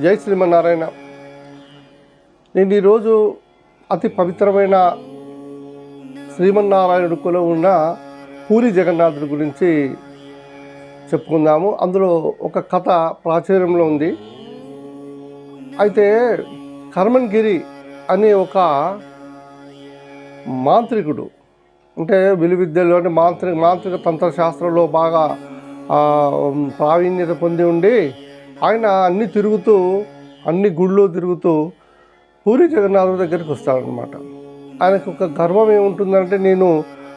జై శ్రీమన్నారాయణ. నేను ఈరోజు అతి పవిత్రమైన శ్రీమన్నారాయణుడు ఉన్న పూరి జగన్నాథుడి గురించి చెప్పుకుందాము. అందులో ఒక కథ ప్రాచుర్యంలో ఉంది. అయితే కర్మన్ గిరి అనే ఒక మాంత్రికుడు అంటే విలువిద్యలో మాంత్రిక మాంత్రిక తంత్రశాస్త్రంలో బాగా ప్రావీణ్యత పొంది ఉండి ఆయన అన్ని తిరుగుతూ అన్ని గుళ్ళు తిరుగుతూ పూరి జగన్నాథుడి దగ్గరికి వస్తాడనమాట ఆయనకు ఒక గర్వం ఏముంటుందంటే నేను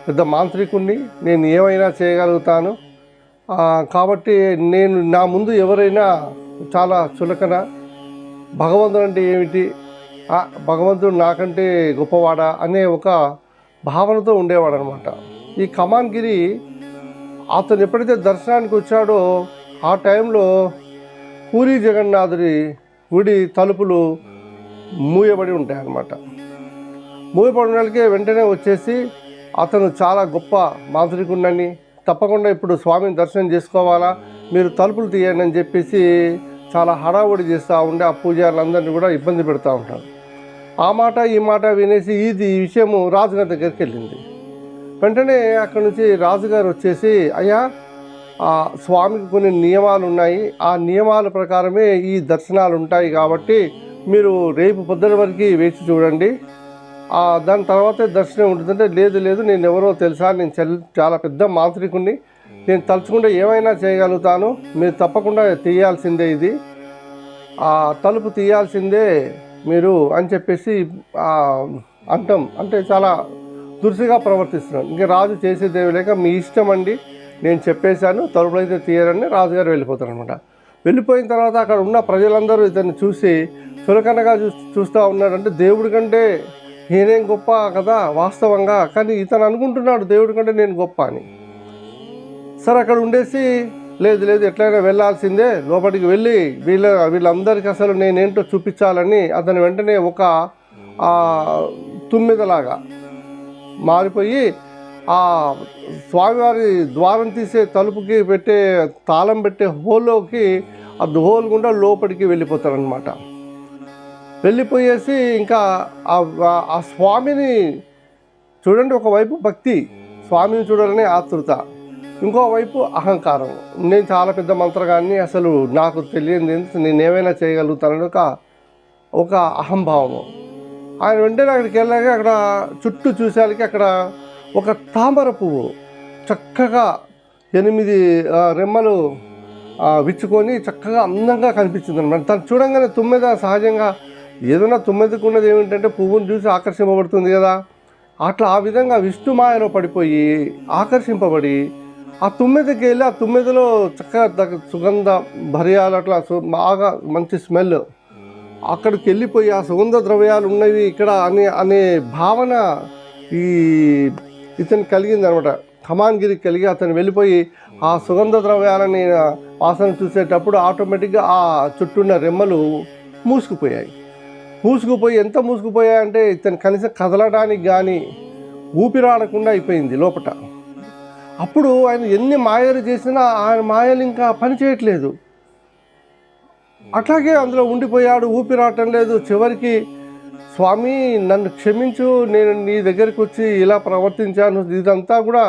పెద్ద మాంత్రికుణ్ణి నేను ఏమైనా చేయగలుగుతాను. కాబట్టి నేను నా ముందు ఎవరైనా చాలా చులకన భగవంతుడు అంటే ఏమిటి? భగవంతుడు నాకంటే గొప్పవాడా అనే ఒక భావనతో ఉండేవాడు అనమాట ఈ కమాన్గిరి అతను ఎప్పుడైతే దర్శనానికి వచ్చాడో ఆ టైంలో పూరి జగన్నాథుడి గుడి తలుపులు మూయబడి ఉంటాయి అన్నమాట మూయబడినకే వెంటనే వచ్చేసి అతను చాలా గొప్ప మాంత్రికుడినని తప్పకుండా ఇప్పుడు స్వామిని దర్శనం చేసుకోవాలా మీరు తలుపులు తీయండి అని చెప్పేసి చాలా హడావుడి చేస్తూ ఉండే ఆ పూజారులందరినీ కూడా ఇబ్బంది పెడతా ఉంటారు. ఆ మాట ఈ మాట వినేసి ఇది ఈ విషయము రాజుగారి దగ్గరికి వెళ్ళింది. వెంటనే అక్కడి నుంచి రాజుగారు వచ్చేసి అయ్యా స్వామికి కొన్ని నియమాలు ఉన్నాయి. ఆ నియమాల ప్రకారమే ఈ దర్శనాలు ఉంటాయి కాబట్టి మీరు రేపు పొద్దున వరకు వేచి చూడండి. దాని తర్వాతే దర్శనం ఉంటుందంటే లేదు లేదు నేను ఎవరో తెలుసా? నేను చాలా పెద్ద మాంత్రికుణ్ణి. నేను తలుచుకుంటే ఏమైనా చేయగలుగుతాను? మీరు తప్పకుండా తీయాల్సిందే ఇది. ఆ తలుపు తీయాల్సిందే మీరు అని చెప్పేసి అంటాం. అంటే చాలా దురుసుగా ప్రవర్తిస్తున్నాను ఇంకా రాజు చేసేదేవి లేక మీ ఇష్టం అండి. నేను చెప్పేశాను తలుపులు అయితే తీయరని రాజుగారు వెళ్ళిపోతారు అనమాట వెళ్ళిపోయిన తర్వాత అక్కడ ఉన్న ప్రజలందరూ ఇతన్ని చూసి చులకనగా చూ చూస్తూ ఉన్నాడంటే దేవుడి కంటే నేనేం గొప్ప కదా వాస్తవంగా కానీ ఇతను అనుకుంటున్నాడు దేవుడి కంటే నేను గొప్ప అని. సరే అక్కడ ఉండేసి లేదు లేదు ఎట్లయినా వెళ్ళాల్సిందే లోపలికి వెళ్ళి వీళ్ళ వీళ్ళందరికీ అసలు నేనేంటో చూపించాలని అతను వెంటనే ఒక తుమ్మిదలాగా మారిపోయి ఆ స్వామివారి ద్వారం తీసే తలుపుకి పెట్టే తాళం పెట్టే హోల్లోకి ఆ హోల్ గుండా లోపలికి వెళ్ళిపోతారనమాట వెళ్ళిపోయేసి ఇంకా ఆ- స్వామిని చూడండి ఒకవైపు భక్తి స్వామిని చూడాలనే ఆతృత ఇంకోవైపు అహంకారం. నేను చాలా పెద్ద మంత్రగాన్ని అసలు నాకు తెలియదు నేను ఏమైనా చేయగలుగుతానని ఒక ఒక అహంభావము ఆయన వెంటనే అక్కడికి వెళ్ళాక అక్కడ చుట్టూ చూసేసరికి అక్కడ ఒక తామర పువ్వు చక్కగా ఎనిమిది రెమ్మలు విచ్చుకొని చక్కగా అందంగా కనిపించింది అనమాట తను చూడంగానే తుమ్మెద సహజంగా ఏదైనా తుమ్మెదకు ఉన్నది ఏమిటంటే పువ్వును చూసి ఆకర్షింపబడుతుంది కదా. అట్లా ఆ విధంగా విష్ణు మాయలో పడిపోయి ఆకర్షింపబడి ఆ తుమ్మెదకి వెళ్ళి ఆ తుమ్మెదలో చక్కగా సుగంధ భర్యాలు అట్లా బాగా మంచి స్మెల్. అక్కడికి వెళ్ళిపోయి ఆ సుగంధ ద్రవ్యాలు ఉన్నవి ఇక్కడ అనే అనే భావన ఈ ఇతను కలిగింది అనమాట ఖమాన్గిరికి కలిగి అతను వెళ్ళిపోయి ఆ సుగంధ ద్రవ్యాలని వాసన చూసేటప్పుడు ఆటోమేటిక్గా ఆ చుట్టూన్న రెమ్మలు మూసుకుపోయాయి. మూసుకుపోయి ఎంత మూసుకుపోయాయంటే ఇతను కనీసం కదలడానికి కానీ ఊపిరాడకుండా అయిపోయింది లోపట. అప్పుడు ఆయన ఎన్ని మాయలు చేసినా ఆయన మాయలు ఇంకా పని చేయట్లేదు. అట్లాగే అందులో ఉండిపోయాడు ఊపిరాటం లేదు. చివరికి స్వామి నన్ను క్షమించు నేను నీ దగ్గరికి వచ్చి ఇలా ప్రవర్తించాను. ఇదంతా కూడా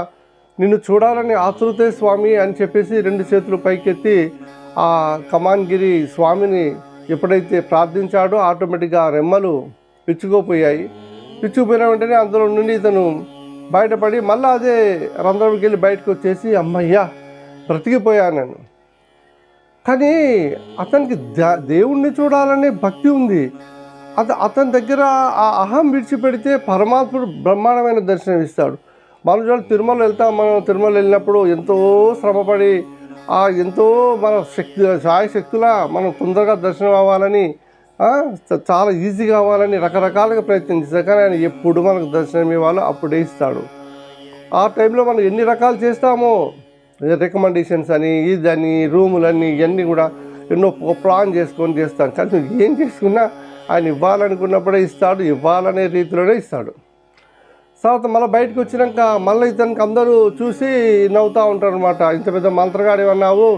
నిన్ను చూడాలని ఆతృతే స్వామి అని చెప్పేసి రెండు చేతులు పైకెత్తి ఆ కమాన్గిరి స్వామిని ఎప్పుడైతే ప్రార్థించాడో ఆటోమేటిక్గా రెమ్మలు పిచ్చుకోపోయాయి. పిచ్చుకుపోయిన వెంటనే అందులో నుండి ఇతను బయటపడి మళ్ళీ అదే రంధ్రంకి వెళ్ళి బయటకు వచ్చేసి అమ్మయ్యా బ్రతికిపోయాను నేను. కానీ అతనికి దేవుణ్ణి చూడాలనే భక్తి ఉంది. అత అతని దగ్గర ఆ అహం విడిచిపెడితే పరమాత్ముడు బ్రహ్మాండమైన దర్శనం ఇస్తాడు. మనం తిరుమల వెళ్తాం మనం తిరుమల వెళ్ళినప్పుడు ఎంతో శ్రమపడి ఆ ఎంతో మన శక్తి సాయశక్తుల మనం తొందరగా దర్శనం అవ్వాలని చాలా ఈజీగా అవ్వాలని రకరకాలుగా ప్రయత్నం కానీ ఆయన ఎప్పుడు మనకు దర్శనం ఇవ్వాలో అప్పుడే ఇస్తాడు. ఆ టైంలో మనం ఎన్ని రకాలు చేస్తామో రికమెండేషన్స్ అని ఇదని రూములని ఇవన్నీ కూడా ఎన్నో ప్లాన్ చేసుకొని చేస్తాం. కానీ ఏం చేసుకున్నా ఆయన ఇవ్వాలనుకున్నప్పుడే ఇస్తాడు ఇవ్వాలనే రీతిలోనే ఇస్తాడు. తర్వాత మళ్ళీ బయటకు వచ్చినాక మళ్ళీ ఇతనికి అందరూ చూసి నవ్వుతూ ఉంటారు అనమాట ఇంత పెద్ద మంత్రగాడు ఏమన్నావు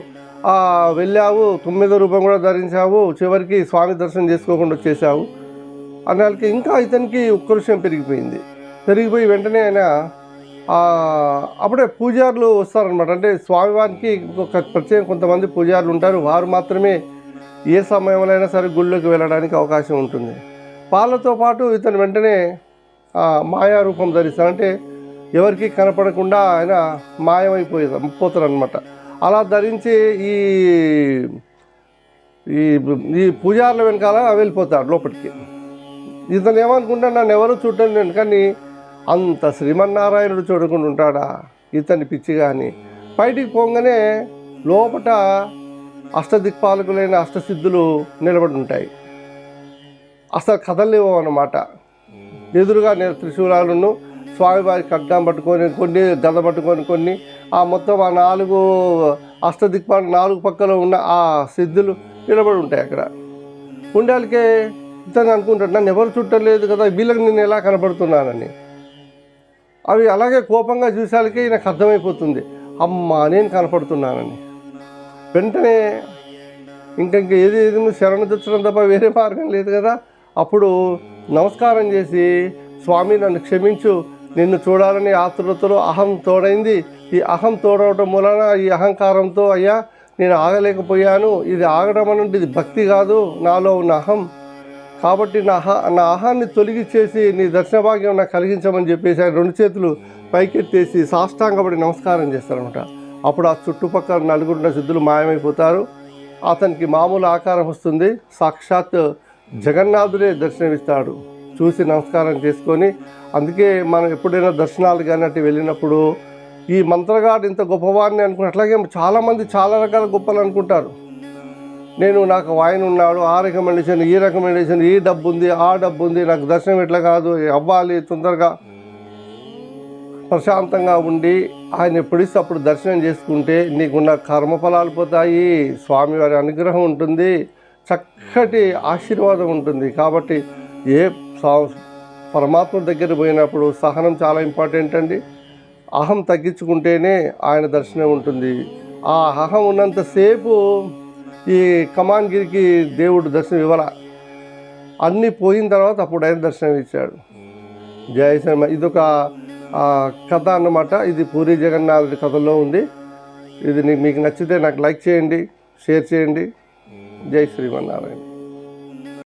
వెళ్ళావు తొమ్మిదో రూపం కూడా ధరించావు చివరికి స్వామి దర్శనం చేసుకోకుండా వచ్చేసావు. అనే వాళ్ళకి ఇంకా ఇతనికి ఉక్రోషం పెరిగిపోయింది. పెరిగిపోయి వెంటనే ఆయన అప్పుడే పూజారులు వస్తారనమాట అంటే స్వామివారికి ఒక ప్రత్యేక కొంతమంది పూజారులు ఉంటారు. వారు మాత్రమే ఏ సమయంలో అయినా సరే గుళ్ళోకి వెళ్ళడానికి అవకాశం ఉంటుంది. పాలతో పాటు ఇతను వెంటనే మాయా రూపం ధరిస్తాడు. అంటే ఎవరికి కనపడకుండా ఆయన మాయమైపోయి పోతారు అనమాట అలా ధరించి ఈ ఈ ఈ పూజారుల వెనకాల వెళ్ళిపోతాడు లోపలికి. ఇతను ఏమనుకుంటా నన్ను ఎవరు చూడటం నేను కానీ అంత శ్రీమన్నారాయణుడు చూడకుండా ఉంటాడా ఇతని పిచ్చి కానీ బయటికి పోగానే లోపట అష్టదిక్పాలకులైన అష్టసిద్ధులు నిలబడి ఉంటాయి అసలు కదలేవు అన్నమాట ఎదురుగా నేను త్రిశూలాలను స్వామివారి ఖడ్గం పట్టుకొని కొన్ని గద పట్టుకొని కొన్ని ఆ మొత్తం ఆ నాలుగు అష్టదిక్పాల నాలుగు పక్కల ఉన్న ఆ సిద్ధులు నిలబడి ఉంటాయి అక్కడ. ఉండాలికే ఇతను అనుకుంటాడు నన్ను ఎవరు చుట్టలేదు కదా వీళ్ళకి నేను ఎలా కనబడుతున్నానని. అవి అలాగే కోపంగా చూసాలకే నాకు అర్థమైపోతుంది. అమ్మా నేను కనపడుతున్నానని. వెంటనే ఇంకా ఇంకా ఏది ఏది శరణ తెచ్చడం తప్ప వేరే మార్గం లేదు కదా. అప్పుడు నమస్కారం చేసి స్వామి నన్ను క్షమించు నిన్ను చూడాలని ఆతృతలో అహం తోడైంది. ఈ అహం తోడవటం మూలన ఈ అహంకారంతో అయ్యా నేను ఆగలేకపోయాను. ఇది ఆగడం అనంటే ఇది భక్తి కాదు నాలో ఉన్న అహం. కాబట్టి నా నా అహాన్ని తొలగిచ్చేసి నీ దర్శన భాగ్యం నాకు కలిగించమని చెప్పేసి ఆయన రెండు చేతులు పైకెత్తేసి సాష్టాంగపడి నమస్కారం చేస్తారనమాట అప్పుడు ఆ చుట్టుపక్కల నలుగురున్న సిద్ధులు మాయమైపోతారు. అతనికి మామూలు ఆకారం వస్తుంది. సాక్షాత్ జగన్నాథుడే దర్శనమిస్తాడు. చూసి నమస్కారం చేసుకొని అందుకే మనం ఎప్పుడైనా దర్శనాలు కానీ అటు వెళ్ళినప్పుడు ఈ మంత్రగాడు ఇంత గొప్పవాడిని అనుకుని అట్లాగే చాలామంది చాలా రకాల గొప్పలు అనుకుంటారు. నేను నాకు వాయిన్ ఉన్నాడు ఆ రికమెండేషన్ ఈ రికమెండేషన్ ఈ డబ్బు ఉంది ఆ డబ్బు ఉంది నాకు దర్శనం ఎట్లా కాదు అవ్వాలి తొందరగా. ప్రశాంతంగా ఉండి ఆయన ఎప్పుడిస్తే అప్పుడు దర్శనం చేసుకుంటే నీకున్న కర్మఫలాలు పోతాయి. స్వామివారి అనుగ్రహం ఉంటుంది. చక్కటి ఆశీర్వాదం ఉంటుంది. కాబట్టి ఏ పరమాత్మ దగ్గర పోయినప్పుడు సహనం చాలా ఇంపార్టెంట్ అండి. అహం తగ్గించుకుంటేనే ఆయన దర్శనం ఉంటుంది. ఆ అహం ఉన్నంతసేపు ఈ కమాన్గిరికి దేవుడు దర్శనం ఇవ్వాల. అన్నీ పోయిన తర్వాత అప్పుడు ఆయన దర్శనం ఇచ్చాడు. జయ శర్మ ఇదొక కథ అన్నమాట. ఇది పూరి జగన్నాథుడి కథలో ఉంది. ఇది మీకు నచ్చితే నాకు లైక్ చేయండి షేర్ చేయండి. జై శ్రీమన్నారాయణ.